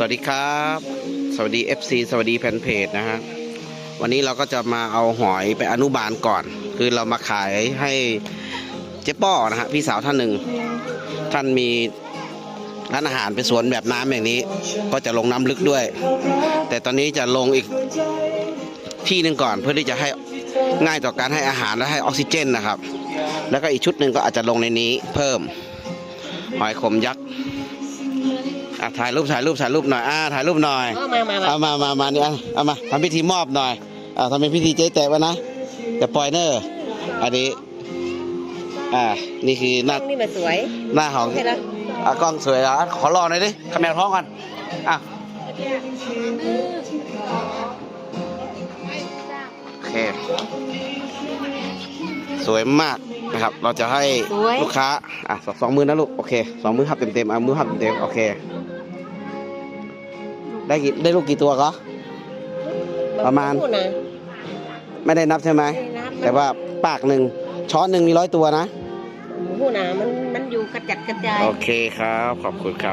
สวัสดีครับ สวัสดี FC สวัสดีแฟนเพจนะฮะ วันนี้เราก็จะมาเอาหอยไปอนุบาลก่อน คือเรามาขายให้เจ๊ป้อนะฮะพี่สาวท่านหนึ่ง ท่านมีร้านอาหารเป็นสวนแบบน้ำอย่างนี้ ก็จะลงน้ำลึกด้วย แต่ตอนนี้จะลงอีกที่หนึ่งก่อนเพื่อที่จะให้ง่ายต่อการให้อาหารและให้ออกซิเจนนะครับ แล้วก็อีกชุดหนึ่งก็อาจจะลงในนี้เพิ่ม หอยขมยักษ์ อะถ่ายรูปถ่ายรูปถ่ายรูปหน่อยอ่าถ่ายรูปหน่อยเอามามามาเอามามามานี่อะเอามาทำพิธีมอบหน่อยอ่าทำเป็นพิธีเจ๊แตะไว้นะจะปล่อยเนอร์อันนี้อ่านี่คือหน้านี่มันสวย หน้าของใช่แล้ว อะกล้องสวยอะขอรอหน่อยดิขมแมวท้องก่อนอะโอเคสวยมาก นะครับ เราจะให้ลูกค้าอะสองสองมือนะลูกโอเคสองมือหับเต็มๆอะมือหับเต็มๆโอเค ได้กี่ได้ลูกกี่ตัวก็ประมาณพูดนะไม่ได้นับใช่ไหมไม่นับแต่ว่าปากหนึ่งช้อนหนึ่งมีร้อยตัวนะพูดนะมันมันอยู่กระจัดกระจายโอเคครับ ขอบคุณครับ